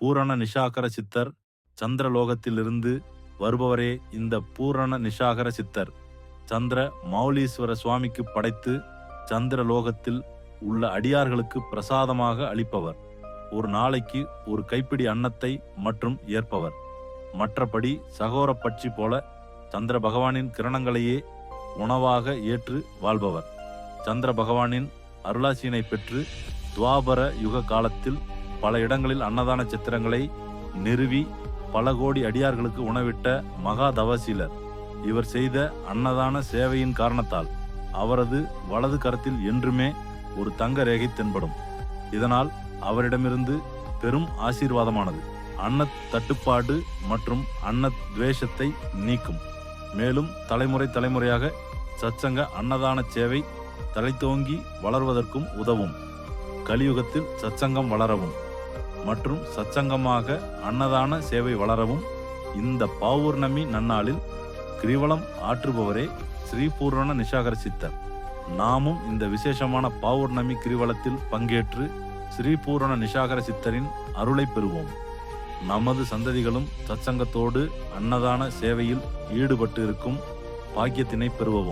பூரண நிஷாகர சித்தர் சந்திரலோகத்திலிருந்து வருபவரே இந்த பூரண நிஷாகர சித்தர். சந்திர மௌலீஸ்வர சுவாமிக்கு படைத்து சந்திரலோகத்தில் உள்ள அடியார்களுக்கு பிரசாதமாக அளிப்பவர். ஒரு நாளைக்கு ஒரு கைப்பிடி அன்னத்தை மற்றும் ஏற்பவர். மற்றபடி சகோர பட்சி போல சந்திர பகவானின் கிரணங்களையே உணவாக ஏற்று வாழ்பவர். சந்திர பகவானின் அருளாசியினை பெற்று துவாபர யுக காலத்தில் பல இடங்களில் அன்னதான சித்திரங்களை நிறுவி பல கோடி அடியார்களுக்கு உணவிட்ட மகா தவசீலர். இவர் செய்த அன்னதான சேவையின் காரணத்தால் அவரது வலது கரத்தில் என்றுமே ஒரு தங்க ரேகை தென்படும். இதனால் அவரிடமிருந்து பெரும் ஆசீர்வாதமானது. அன்ன தட்டுப்பாடு மற்றும் அன்ன துவேஷத்தை நீக்கும். மேலும் தலைமுறை தலைமுறையாக சச்சங்க அன்னதான சேவை தலைத்தோங்கி வளர்வதற்கும் உதவும். கலியுகத்தில் சச்சங்கம் வளரவும். மற்றும் சச்சங்கமாக அன்னதான சேவை வளரவும் இந்த பௌர்ணமி நன்னாளில் கிரிவலம் ஆற்றுபவரே ஸ்ரீபூர்ண நிஷாகர சித்தர் நாமும் இந்த விசேஷமான பௌர்ணமி கிரிவலத்தில் பங்கேற்று ஸ்ரீபூரண நிஷாகர சித்தரின் அருளை பெறுவோம். நமது சந்ததிகளும் சச்சங்கத்தோடு அன்னதான சேவையில் ஈடுபட்டு இருக்கும் பாக்கியத்தினை பெறுவோம்.